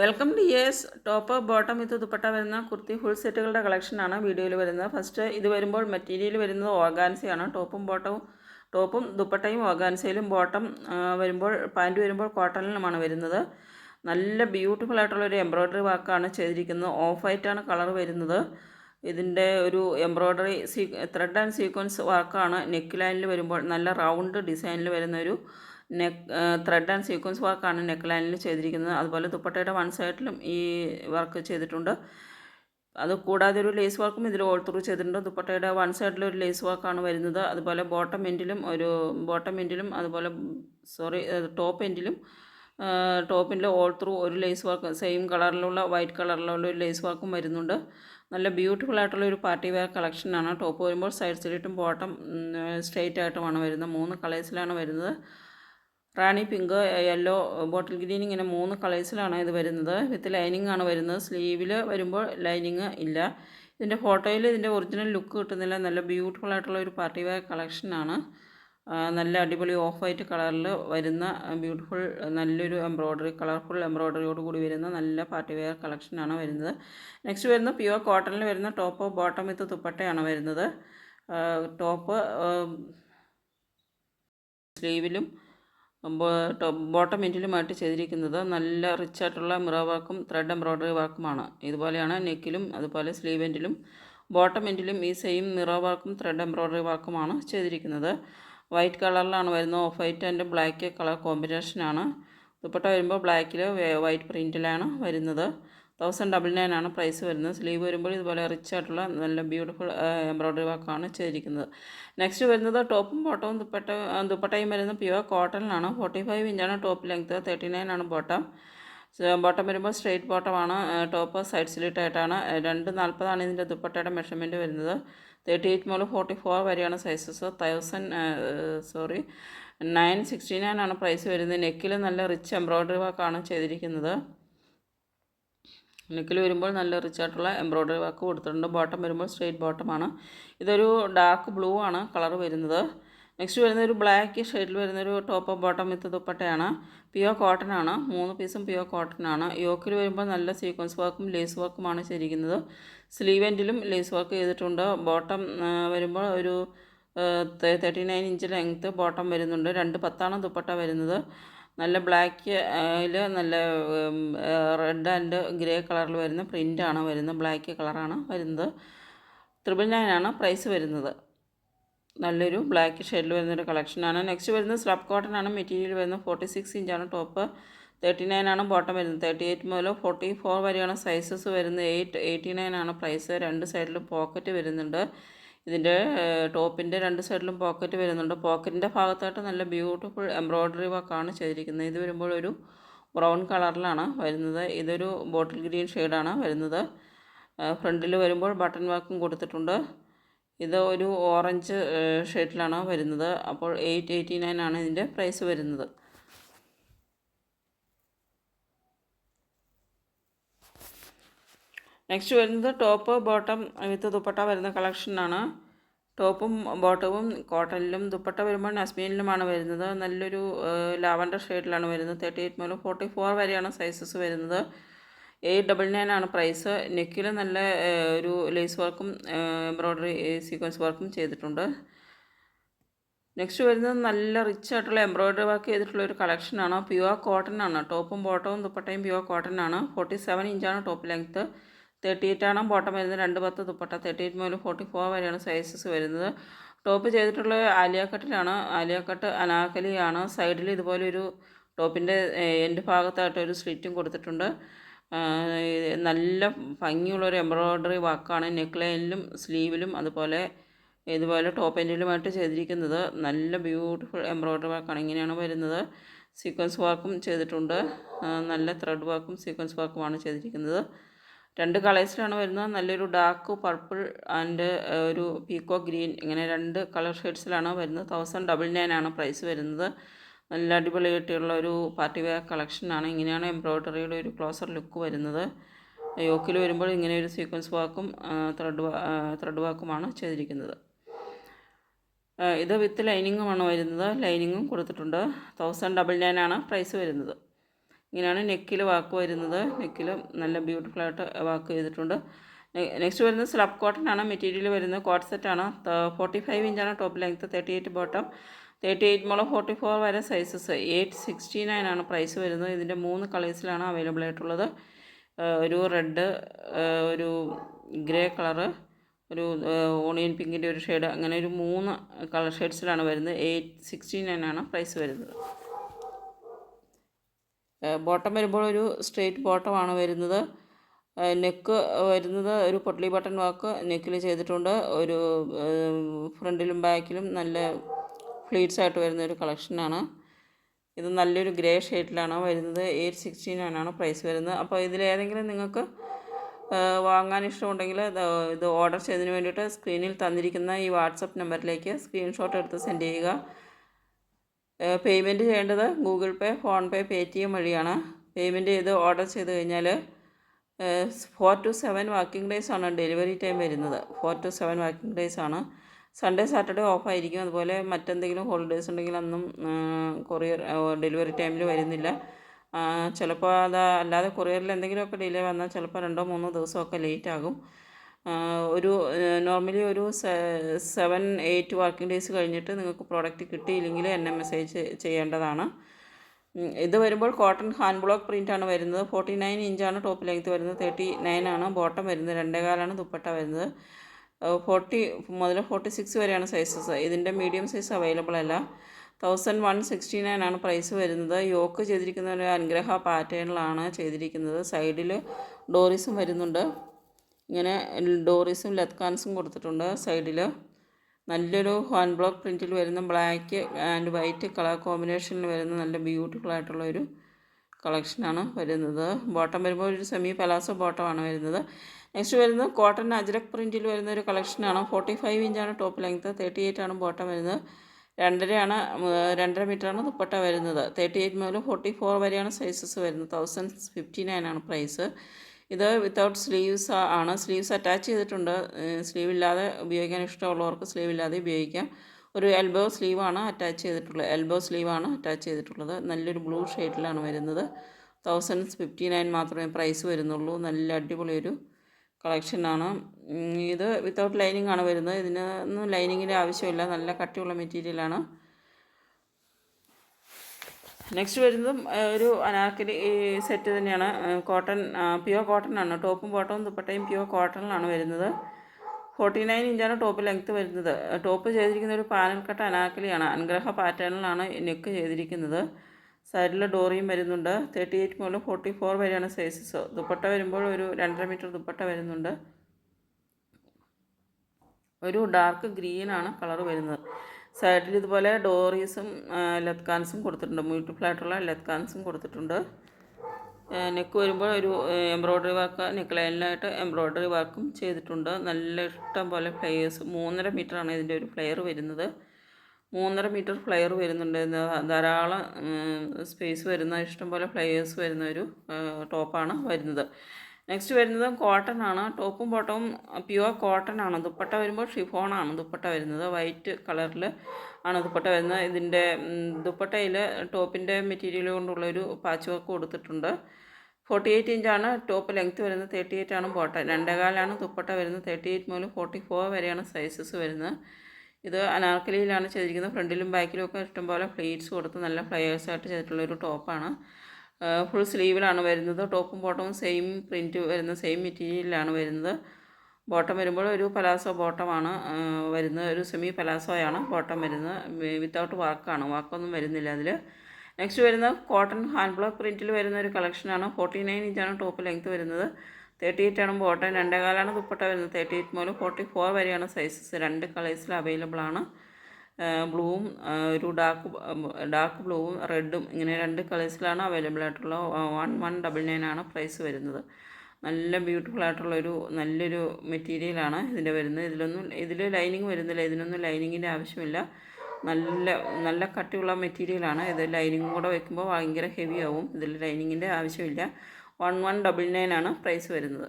Welcome to S top bottom with dupatta വരുന്ന kurti full സെറ്റുകളുടെ കളക്ഷനാണ് വീഡിയോയിൽ വരുന്നത്. ഫസ്റ്റ് ഇത് വരുമ്പോൾ മെറ്റീരിയൽ വരുന്നത് ഓർഗാൻസയാണ് ടോപ്പും ബോട്ടവും ടോപ്പും ദുപ്പട്ടയും ഓർഗാൻസയിലും ബോട്ടം വരുമ്പോൾ പാന്റ് വരുമ്പോൾ കോട്ടണിലുമാണ് വരുന്നത്. നല്ല ബ്യൂട്ടിഫുൾ ആയിട്ടുള്ള ഒരു എംബ്രോയ്ഡറി വർക്കാണ് ചെയ്തിരിക്കുന്നത്. ഓഫ് വൈറ്റാണ് കളർ വരുന്നത്. ഇതിന്റെ ഒരു embroidery see thread and sequence വർക്കാണ് നെക്ക് ലൈനിൽ വരുമ്പോൾ നല്ല റൗണ്ട് ഡിസൈനിൽ വരുന്ന ഒരു നെക്ക് ത്രെഡ് ആൻഡ് സീക്വൻസ് വർക്കാണ് നെക്ക് ലൈനിൽ ചെയ്തിരിക്കുന്നത്. അതുപോലെ ദുപ്പട്ടയുടെ വൺ സൈഡിലും ഈ വർക്ക് ചെയ്തിട്ടുണ്ട്. അത് കൂടാതെ ഒരു ലേസ് വർക്കും ഇതിൽ ഓൾ ത്രൂ ചെയ്തിട്ടുണ്ട്. ദുപ്പട്ടയുടെ വൺ സൈഡിൽ ഒരു ലേസ് വർക്കാണ് വരുന്നത്. അതുപോലെ ബോട്ടം എൻഡിലും ഒരു ബോട്ടം എൻഡിലും അതുപോലെ സോറി ടോപ്പ് എൻഡിലും ടോപ്പിന്റെ ഓൾ ത്രൂ ഒരു ലേസ് വർക്ക് സെയിം കളറിലുള്ള വൈറ്റ് കളറിലുള്ള ഒരു ലേസ് വർക്കും വരുന്നുണ്ട്. നല്ല ബ്യൂട്ടിഫുൾ ആയിട്ടുള്ള ഒരു പാർട്ടി വെയർ കളക്ഷനാണ് ടോപ്പ് വരുമ്പോൾ സൈഡ് സൈഡിട്ടും ബോട്ടം സ്ട്രെയിറ്റ് ആയിട്ടുമാണ് വരുന്നത്. മൂന്ന് കളേഴ്സിലാണ് വരുന്നത്. Rani pink yellow bottle green ഇങ്ങനെ മൂന്ന് കളേഴ്സിലാണ് ഇത് വരുന്നത്. വിത്ത് ലൈനിങ് ആണ് വരുന്നത്. സ്ലീവിൽ വരുമ്പോൾ ലൈനിങ് ഇല്ല. ഇതിന്റെ ഫോട്ടോയിൽ ഇതിന്റെ ഒറിജിനൽ ലുക്ക് കിട്ടുന്നില്ല. നല്ല ബ്യൂട്ടിഫുൾ ആയിട്ടുള്ള ഒരു പാർട്ടി വെയർ കളക്ഷനാണ് നല്ല അടിപൊളി ഓഫ് വൈറ്റ് കളറിൽ വരുന്ന ബ്യൂട്ടിഫുൾ നല്ലൊരു എംബ്രോയ്ഡറി കളർഫുൾ എംബ്രോയ്ഡറിയോട് കൂടി വരുന്ന നല്ല പാർട്ടി വെയർ കളക്ഷനാണ് വരുന്നത്. നെക്സ്റ്റ് വരുന്ന പ്യുവർ കോട്ടണിൽ വരുന്ന ടോപ്പ് ബോട്ടം വിത്ത് തുപ്പട്ടയാണ് വരുന്നത്. ടോപ്പ് സ്ലീവിലും ബോട്ടം എൻഡിലുമായിട്ട് ചെയ്തിരിക്കുന്നത് നല്ല റിച്ച് ആയിട്ടുള്ള മിറർ വർക്കും ത്രെഡ് എംബ്രോയ്ഡറി വർക്കുമാണ്. ഇതുപോലെയാണ് നെക്കിലും അതുപോലെ സ്ലീവ് എൻഡിലും ബോട്ടം എൻഡിലും ഈ സെയിം മിറർ വർക്കും ത്രെഡ് എംബ്രോയ്ഡറി വർക്കുമാണ് ചെയ്തിരിക്കുന്നത്. വൈറ്റ് കളറിലാണ് വരുന്നത്. Off white and black colour കോമ്പിനേഷനാണ്. ദുപ്പട്ട വരുമ്പോൾ ബ്ലാക്കിൽ വൈറ്റ് പ്രിന്റിലാണ് വരുന്നത്. തൗസൻഡ് ഡബിൾ നയൻ ആണ് പ്രൈസ് വരുന്നത്. സ്ലീവ് വരുമ്പോൾ ഇതുപോലെ റിച്ച് ആയിട്ടുള്ള നല്ല ബ്യൂട്ടിഫുൾ എംബ്രോയ്ഡറി വർക്കാണ് ചെയ്തിരിക്കുന്നത്. നെക്സ്റ്റ് വരുന്നത് ടോപ്പും ബോട്ടവും ദുപ്പട്ട ദുപ്പട്ടയും വരുന്നത് പ്യുവർ കോട്ടണിലാണ് ഫോർട്ടി ഫൈവ് ഇഞ്ചാണ് ടോപ്പ് ലെങ്ത് തേർട്ടി നയൻ ആണ് ബോട്ടം ബോട്ടം വരുമ്പോൾ സ്ട്രെയിറ്റ് ബോട്ടമാണ് ടോപ്പ് സൈഡ് സ്ലിറ്റായിട്ടാണ് രണ്ട് നാൽപ്പതാണ് ഇതിന്റെ ദുപ്പട്ടയുടെ മെഷർമെന്റ് വരുന്നത്. തേർട്ടി എയ്റ്റ് മുതൽ ഫോർട്ടി ഫോർ വരെയാണ് sizes thousand sorry nine sixty nine ആണ് പ്രൈസ് വരുന്നത്. നെക്കിൽ നല്ല റിച്ച് എംബ്രോയ്ഡറി വർക്കാണ് ചെയ്തിരിക്കുന്നത്. നെക്കിൽ വരുമ്പോൾ നല്ല റിച്ച് ആയിട്ടുള്ള എംബ്രോയ്ഡറി വർക്ക് കൊടുത്തിട്ടുണ്ട്. ബോട്ടം വരുമ്പോൾ സ്ട്രെയിറ്റ് ബോട്ടമാണ് ഇതൊരു ഡാർക്ക് ബ്ലൂ ആണ് കളർ വരുന്നത്. നെക്സ്റ്റ് വരുന്ന ഒരു ബ്ലാക്ക് ഷെയ്ഡിൽ വരുന്നൊരു ടോപ്പ് ബോട്ടം വിത്ത് ദുപ്പട്ടയാണ്. പിയോ കോട്ടൺ ആണ്. മൂന്ന് പീസും പിയോ കോട്ടൺ ആണ്. യോക്കിൽ വരുമ്പോൾ നല്ല സീക്വൻസ് വർക്കും ലേസ് വർക്കുമാണ് ചെയ്തിരിക്കുന്നത്. സ്ലീവ് എൻഡിലും ലേസ് വർക്ക് ചെയ്തിട്ടുണ്ട്. ബോട്ടം വരുമ്പോൾ ഒരു thirty nine inch length bottom വരുന്നുണ്ട്. രണ്ട് പത്താണ് ദുപ്പട്ട വരുന്നത്. നല്ല ബ്ലാക്ക് അതിൽ നല്ല റെഡ് ആൻഡ് ഗ്രേ കളറിൽ വരുന്ന പ്രിന്റാണ് വരുന്നത്. ബ്ലാക്ക് കളറാണ് വരുന്നത്. ത്രിപിൾ നയൻ ആണ് പ്രൈസ് വരുന്നത്. നല്ലൊരു ബ്ലാക്ക് ഷെയ്ഡിൽ വരുന്നൊരു കളക്ഷനാണ് നെക്സ്റ്റ് വരുന്നത് സ്ലബ് കോട്ടൺ ആണ്. മെറ്റീരിയൽ വരുന്നത് ഫോർട്ടി സിക്സ് ഇഞ്ചാണ് ടോപ്പ് തേർട്ടി നയൻ ആണ് ബോട്ടം വരുന്നത്. തേർട്ടി എയ്റ്റ് മുതൽ ഫോർട്ടി ഫോർ വരെയാണ് സൈസസ് വരുന്നത്. എയ്റ്റ് എയ്റ്റി നയൻ ആണ് പ്രൈസ് രണ്ട് സൈഡിലും പോക്കറ്റ് വരുന്നുണ്ട്. ഇതിന്റെ ടോപ്പിന്റെ രണ്ട് സൈഡിലും പോക്കറ്റ് വരുന്നുണ്ട്. പോക്കറ്റിന്റെ ഭാഗത്തായിട്ട് നല്ല ബ്യൂട്ടിഫുൾ എംബ്രോയ്ഡറി വർക്കാണ് ചെയ്തിരിക്കുന്നത്. ഇത് വരുമ്പോൾ ഒരു ബ്രൗൺ കളറിലാണ് വരുന്നത്. ഇതൊരു ബോട്ടിൽ ഗ്രീൻ ഷെയ്ഡാണ് വരുന്നത്. ഫ്രണ്ടിൽ വരുമ്പോൾ ബട്ടൺ വർക്കും കൊടുത്തിട്ടുണ്ട്. ഇത് ഒരു ഓറഞ്ച് ഷെയ്ഡിലാണ് വരുന്നത്. അപ്പോൾ എയ്റ്റ് എയ്റ്റി നയൻ ആണ് ഇതിന്റെ പ്രൈസ് വരുന്നത്. നെക്സ്റ്റ് വരുന്നത് ടോപ്പ് ബോട്ടം വിത്ത് ദുപ്പട്ട വരുന്ന കളക്ഷനാണ് ടോപ്പും ബോട്ടവും കോട്ടണിലും ദുപ്പട്ട വരുമ്പോൾ നസ്മീനിലുമാണ് വരുന്നത്. നല്ലൊരു ലാവൻഡർ ഷെയ്ഡിലാണ് വരുന്നത്. തേർട്ടി എയ്റ്റ് മുതൽ ഫോർട്ടി ഫോർ വരെയാണ് സൈസസ് വരുന്നത്. എയ്റ്റ് ഡബിൾ നയൻ ആണ് പ്രൈസ് നെക്കിൽ നല്ല ഒരു ലേസ് വർക്കും എംബ്രോയ്ഡറി സീക്വൻസ് വർക്കും ചെയ്തിട്ടുണ്ട്. നെക്സ്റ്റ് വരുന്നത് നല്ല റിച്ച് ആയിട്ടുള്ള എംബ്രോയ്ഡറി വർക്ക് ചെയ്തിട്ടുള്ള ഒരു കളക്ഷനാണ് പ്യുവർ കോട്ടൺ ആണ്. ടോപ്പും ബോട്ടവും ദുപ്പട്ടയും പ്യുവർ കോട്ടൺ ആണ്. ഫോർട്ടി സെവൻ ഇഞ്ചാണ് ടോപ്പ് ലെങ്ത്ത് തേർട്ടി എയ്റ്റ് ആണ്? ബോട്ടം വരുന്നത് രണ്ട് പത്ത് ദുപ്പട്ട. തേർട്ടി എയ്റ്റ് മുതൽ ഫോർട്ടി ഫോർ വരെയാണ് സൈസസ് വരുന്നത്. ടോപ്പ് ചെയ്തിട്ടുള്ള ആലിയ കട്ടിലാണ് ആലിയ കട്ട് അനാക്കലിയാണ് സൈഡിൽ ഇതുപോലെ ഒരു ടോപ്പിന്റെ എന്റെ ഭാഗത്തായിട്ട് ഒരു സ്ലിറ്റും കൊടുത്തിട്ടുണ്ട്. നല്ല ഭംഗിയുള്ളൊരു എംബ്രോയ്ഡറി വർക്കാണ് നെക്ക് ലൈനിലും സ്ലീവിലും അതുപോലെ ഇതുപോലെ ടോപ്പ് എൻഡിലുമായിട്ട് ചെയ്തിരിക്കുന്നത്. നല്ല ബ്യൂട്ടിഫുൾ എംബ്രോയ്ഡറി വർക്കാണ് ഇങ്ങനെയാണ് വരുന്നത്. സീക്വൻസ് വർക്കും ചെയ്തിട്ടുണ്ട്. നല്ല ത്രെഡ് വർക്കും സീക്വൻസ് വർക്കുമാണ് ചെയ്തിരിക്കുന്നത്. രണ്ട് കളേഴ്സിലാണ് വരുന്നത്. നല്ലൊരു ഡാർക്ക് പർപ്പിൾ ആൻഡ് ഒരു പീക്കോ ഗ്രീൻ ഇങ്ങനെ രണ്ട് കളർ ഷെയ്ഡ്സിലാണ് വരുന്നത്. തൗസൻഡ് ഡബിൾ നയൻ ആണ് പ്രൈസ് വരുന്നത്. നല്ല അടിപൊളിയായിട്ടുള്ള ഒരു പാർട്ടി വെയർ കളക്ഷനാണ് ഇങ്ങനെയാണ് എംബ്രോയ്ഡറിയുടെ ഒരു ക്ലോസർ ലുക്ക് വരുന്നത്. യോക്കിൽ വരുമ്പോൾ ഇങ്ങനെ ഒരു സീക്വൻസ് വാക്കും ത്രെഡ് ത്രെഡ് വാക്കുമാണ് ചെയ്തിരിക്കുന്നത്. ഇത് വിത്ത് ലൈനിങ്ങുമാണ് വരുന്നത്. ലൈനിങ്ങും കൊടുത്തിട്ടുണ്ട്. തൗസൻഡ് ഡബിൾ നയൻ ആണ് പ്രൈസ് വരുന്നത്. ഇങ്ങനെയാണ് നെക്കിൽ വാക്ക് വരുന്നത്. നെക്കിൽ നല്ല ബ്യൂട്ടിഫുൾ ആയിട്ട് വാക്ക് ചെയ്തിട്ടുണ്ട്. നെക്സ്റ്റ് വരുന്നത് സ്ലബ് കോട്ടൺ ആണ് മെറ്റീരിയൽ വരുന്നത്. കോട്ട് സെറ്റാണ്. ഫോർട്ടി ഫൈവ് ഇഞ്ചാണ് top length thirty eight bottom. Thirty eight മുതൽ ഫോർട്ടി ഫോർ വരെ സൈസസ്. എയ്റ്റ് സിക്സ്റ്റി നയൻ ആണ് പ്രൈസ് വരുന്നത്. ഇതിന്റെ മൂന്ന് കളേഴ്സിലാണ് അവൈലബിൾ ആയിട്ടുള്ളത്. ഒരു റെഡ് ഒരു ഗ്രേ കളറ് ഒരു ഓണിയൻ പിങ്കിന്റെ ഒരു ഷെയ്ഡ് അങ്ങനെ ഒരു മൂന്ന് കളർ ഷെയ്ഡ്സിലാണ് വരുന്നത്. എയ്റ്റ് സിക്സ്റ്റി നയൻ ആണ് പ്രൈസ് വരുന്നത്. ബോട്ടം വരുമ്പോൾ ഒരു സ്ട്രെയിറ്റ് ബോട്ടമാണ് വരുന്നത്. നെക്ക് വരുന്നത് ഒരു പൊട്ടലി ബട്ടൺ വർക്ക് നെക്കിൽ ചെയ്തിട്ടുണ്ട്. ഒരു ഫ്രണ്ടിലും ബാക്കിലും നല്ല ഫ്ലീറ്റ്സ് ആയിട്ട് വരുന്ന ഒരു കളക്ഷനാണ് ഇത് നല്ലൊരു ഗ്രേ ഷെയ്ഡിലാണ് വരുന്നത്. എയ്റ്റ് സിക്സ്റ്റി ആണ് പ്രൈസ് വരുന്നത്. അപ്പോൾ ഇതിലേതെങ്കിലും നിങ്ങൾക്ക് വാങ്ങാൻ ഇഷ്ടമുണ്ടെങ്കിൽ ഇത് ഓർഡർ ചെയ്തതിന് വേണ്ടിയിട്ട് സ്ക്രീനിൽ തന്നിരിക്കുന്ന ഈ വാട്സപ്പ് നമ്പറിലേക്ക് സ്ക്രീൻഷോട്ട് എടുത്ത് സെൻഡ് ചെയ്യുക. പേയ്മെന്റ് ചെയ്യേണ്ടത് Google Pay PhonePe T M വഴിയാണ്. പേയ്മെന്റ് ചെയ്ത് ഓർഡർ ചെയ്ത് കഴിഞ്ഞാൽ four to seven working days ആണ് ഡെലിവറി ടൈം വരുന്നത്. Four to seven working days ആണ്. സൺഡേ സാറ്റർഡേ ഓഫ് ആയിരിക്കും. അതുപോലെ മറ്റെന്തെങ്കിലും ഹോളിഡേയ്സ് ഉണ്ടെങ്കിൽ അന്നും കൊറിയർ ഡെലിവറി ടൈമിൽ വരുന്നില്ല. ചിലപ്പോൾ അത് അല്ലാതെ കൊറിയറിൽ എന്തെങ്കിലുമൊക്കെ ഡിലേ വന്നാൽ ചിലപ്പോൾ രണ്ടോ മൂന്നോ ദിവസമൊക്കെ ലേറ്റ് ആകും. ഒരു നോർമലി ഒരു സെവൻ എയ്റ്റ് വർക്കിംഗ് ഡേയ്സ് കഴിഞ്ഞിട്ട് നിങ്ങൾക്ക് പ്രോഡക്റ്റ് കിട്ടിയില്ലെങ്കിൽ എന്നെ മെസ്സേജ് ചെയ്യേണ്ടതാണ്. ഇത് വരുമ്പോൾ കോട്ടൺ ഹാൻഡ് ബ്ലോക്ക് പ്രിന്റ് ആണ് വരുന്നത്. ഫോർട്ടി നയൻ ഇഞ്ചാണ് ടോപ്പ് ലെങ്ത് വരുന്നത്. തേർട്ടി നയൻ ആണ്. ബോട്ടം വരുന്നത്. രണ്ടേകാലാണ് ദുപ്പട്ട വരുന്നത്. ഫോർട്ടി മുതൽ ഫോർട്ടി സിക്സ് വരെയാണ് സൈസസ് ഇതിന്റെ മീഡിയം സൈസ് അവൈലബിൾ അല്ല. തൗസൻഡ് വൺ സിക്സ്റ്റി നയൻ ആണ് പ്രൈസ് വരുന്നത്. യോക്ക് ചെയ്തിരിക്കുന്ന ഒരു അനുഗ്രഹ പാറ്റേണിലാണ് ചെയ്തിരിക്കുന്നത്. സൈഡിൽ ഡോറീസും വരുന്നുണ്ട്. ഇങ്ങനെ ഡോറീസും ലത്കാൻസും കൊടുത്തിട്ടുണ്ട് സൈഡിൽ നല്ലൊരു ഹാൻഡ് ബ്ലോക്ക് പ്രിന്റിൽ വരുന്ന ബ്ലാക്ക് ആൻഡ് വൈറ്റ് കളർ കോമ്പിനേഷനിൽ വരുന്ന നല്ല ബ്യൂട്ടിഫുൾ ആയിട്ടുള്ള ഒരു കളക്ഷനാണ് വരുന്നത്. ബോട്ടം വരുമ്പോൾ ഒരു സെമി പലാസോ ബോട്ടമാണ് വരുന്നത്. നെക്സ്റ്റ് വരുന്നത് കോട്ടൺ അജ്രക് പ്രിന്റിൽ വരുന്ന ഒരു കളക്ഷനാണ്. ഫോർട്ടി ഫൈവ് ഇഞ്ചാണ് ടോപ്പ് ലെങ്ത്. തേർട്ടി എയ്റ്റ് ആണ് ബോട്ടം വരുന്നത്. രണ്ടരയാണ് രണ്ടര മീറ്ററാണ് ദുപ്പട്ട വരുന്നത്. തേർട്ടി എയ്റ്റ് മുതൽ ഫോർട്ടി ഫോർ വരെയാണ് സൈസസ് വരുന്നത്. തൗസൻഡ് ഫിഫ്റ്റി നയൻ ആണ് പ്രൈസ്. ഇത് വിത്തൗട്ട് സ്ലീവ്സ് ആണ്. സ്ലീവ്സ് അറ്റാച്ച് ചെയ്തിട്ടുണ്ട്. സ്ലീവ് ഇല്ലാതെ ഉപയോഗിക്കാൻ ഇഷ്ടമുള്ളവർക്ക് സ്ലീവ് ഇല്ലാതെ ഉപയോഗിക്കാം. ഒരു എൽബോ സ്ലീവാണ് അറ്റാച്ച് ചെയ്തിട്ടുള്ളത് എൽബോ സ്ലീവാണ് അറ്റാച്ച് ചെയ്തിട്ടുള്ളത്. നല്ലൊരു ബ്ലൂ ഷെയ്ഡിലാണ് വരുന്നത്. തൗസൻഡ് ഫിഫ്റ്റി നയൻ മാത്രമേ പ്രൈസ് വരുന്നുള്ളൂ. നല്ല അടിപൊളി ഒരു കളക്ഷനാണ് ഇത് വിത്തൗട്ട് ലൈനിങ് ആണ് വരുന്നത്. ഇതിനൊന്നും ലൈനിങ്ങിന്റെ ആവശ്യമില്ല. നല്ല കട്ടിയുള്ള മെറ്റീരിയലാണ് നെക്സ്റ്റ് വരുന്നതും ഒരു അനാർക്കലി സെറ്റ് തന്നെയാണ്. കോട്ടൺ പ്യുവർ കോട്ടൺ ആണ്. ടോപ്പും ബോട്ടവും ദുപ്പട്ടയും പ്യുവർ കോട്ടണിലാണ് വരുന്നത്. ഫോർട്ടി നയൻ ഇഞ്ചാണ് ടോപ്പ് ലെങ്ത്ത് വരുന്നത്. ടോപ്പ് ചെയ്തിരിക്കുന്ന ഒരു പാനൽ കട്ട് അനാക്കലിയാണ് അനുഗ്രഹ പാറ്റേണിലാണ് നെക്ക് ചെയ്തിരിക്കുന്നത്. സൈഡിൽ ഡോറിയും വരുന്നുണ്ട് തേർട്ടി എയ്റ്റ് മുതൽ ഫോർട്ടി ഫോർ വരെയാണ് സൈസസ് ദുപ്പട്ട വരുമ്പോൾ ഒരു രണ്ടര മീറ്റർ ദുപ്പട്ട വരുന്നുണ്ട്. ഒരു ഡാർക്ക് ഗ്രീനാണ് കളർ വരുന്നത്. സൈഡിൽ ഇതുപോലെ ഡോറീസും ലത്കാൻസും കൊടുത്തിട്ടുണ്ട്. ബ്യൂട്ടിഫുൾ ആയിട്ടുള്ള ലത്കാൻസും കൊടുത്തിട്ടുണ്ട്. നെക്ക് വരുമ്പോൾ ഒരു എംബ്രോയ്ഡറി വർക്ക് നെക്ക് ലൈനിലായിട്ട് എംബ്രോയ്ഡറി വർക്കും ചെയ്തിട്ടുണ്ട്. നല്ല ഇഷ്ടം പോലെ ഫ്ലെയേഴ്സ്. മൂന്നര മീറ്ററാണ് ഇതിന്റെ ഒരു ഫ്ലെയർ വരുന്നത്. മൂന്നര മീറ്റർ ഫ്ലെയർ വരുന്നുണ്ട്. ധാരാളം സ്പേസ് വരുന്ന ഇഷ്ടം പോലെ ഫ്ലെയേഴ്സ് വരുന്ന ഒരു ടോപ്പാണ് വരുന്നത്. നെക്സ്റ്റ് വരുന്നത് കോട്ടൺ ആണ്. ടോപ്പും ബോട്ടവും പ്യുവർ കോട്ടൺ ആണ്. ദുപ്പട്ട വരുമ്പോൾ ഷിഫോൺ ആണ് ദുപ്പട്ട വരുന്നത്. വൈറ്റ് കളറിൽ ആണ് ദുപ്പട്ട വരുന്നത്. ഇതിന്റെ ദുപ്പട്ടയിൽ ടോപ്പിന്റെ മെറ്റീരിയൽ കൊണ്ടുള്ളൊരു പാച്ച് വർക്ക് കൊടുത്തിട്ടുണ്ട്. ഫോർട്ടി എയ്റ്റ് ഇഞ്ചാണ് ടോപ്പ് ലെങ്ത്ത് വരുന്നത്. തേർട്ടി എയ്റ്റ് ആണ് ബോട്ട. രണ്ടേകാലാണ് ദുപ്പട്ട വരുന്നത്. തേർട്ടി എയ്റ്റ് മുതൽ ഫോർട്ടി ഫോർ വരെയാണ് സൈസസ് വരുന്നത്. ഇത് അനാർക്കലിയിലാണ് ചെയ്തിരിക്കുന്നത്. ഫ്രണ്ടിലും ബാക്കിലും ഒക്കെ ഇഷ്ടംപോലെ ഫ്ലീറ്റ്സ് കൊടുത്ത് നല്ല ഫ്ലയേഴ്സായിട്ട് ചെയ്തിട്ടുള്ളൊരു ടോപ്പാണ്. ഫുൾ സ്ലീവിലാണ് വരുന്നത്. ടോപ്പും ബോട്ടവും സെയിം പ്രിന്റ് വരുന്ന സെയിം മെറ്റീരിയലിലാണ് വരുന്നത്. ബോട്ടം വരുമ്പോൾ ഒരു പലാസോ ബോട്ടമാണ് വരുന്നത് ഒരു സെമി പലാസോയാണ് ബോട്ടം വരുന്നത്. വിത്തൗട്ട് വാക്കാണ് വാക്കൊന്നും വരുന്നില്ല അതിൽ നെക്സ്റ്റ് വരുന്ന കോട്ടൺ ഹാൻഡ് ബ്ലോക്ക് പ്രിന്റിൽ വരുന്ന ഒരു കളക്ഷനാണ് ഫോർട്ടി നയൻ ഇഞ്ചാണ് ടോപ്പ് ലെങ്ത് വരുന്നത്. തേർട്ടി എയ്റ്റ് ആണ് ബോട്ടം രണ്ടേകാലാണ് ദുപ്പട്ട വരുന്നത്. തേർട്ടി എയ്റ്റ് മുതൽ ഫോർട്ടി ഫോർ വരെയാണ് സൈസസ് രണ്ട് കളേഴ്സിൽ അവൈലബിൾ ആണ്. ബ്ലൂവും ഒരു ഡാർക്ക് ഡാർക്ക് ബ്ലൂവും റെഡും ഇങ്ങനെ രണ്ട് കളേഴ്സിലാണ് അവൈലബിൾ ആയിട്ടുള്ള വൺ വൺ ഡബിൾ നയൻ ആണ് പ്രൈസ് വരുന്നത്. നല്ല ബ്യൂട്ടിഫുൾ ആയിട്ടുള്ളൊരു നല്ലൊരു മെറ്റീരിയലാണ് ഇതിന്റെ വരുന്നത്. ഇതിലൊന്നും ഇതിൽ ലൈനിങ് വരുന്നില്ല. ഇതിനൊന്നും ലൈനിങ്ങിന്റെ ആവശ്യമില്ല. നല്ല നല്ല കട്ടിയുള്ള മെറ്റീരിയലാണ് ഇത് ലൈനിങ് കൂടെ വെക്കുമ്പോൾ ഭയങ്കര ഹെവി ആവും. ഇതിൽ ലൈനിങ്ങിന്റെ ആവശ്യമില്ല. വൺ വൺ ഡബിൾ നയൻ ആണ് പ്രൈസ് വരുന്നത്.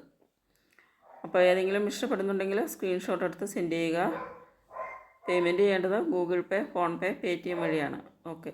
അപ്പോൾ ഏതെങ്കിലും ഇഷ്ടപ്പെടുന്നുണ്ടെങ്കിൽ സ്ക്രീൻഷോട്ട് എടുത്ത് സെൻഡ് ചെയ്യുക. പേയ്മെന്റ് ചെയ്യേണ്ടത് Google Pay PhonePe pay T M വഴിയാണ്. ഓക്കെ.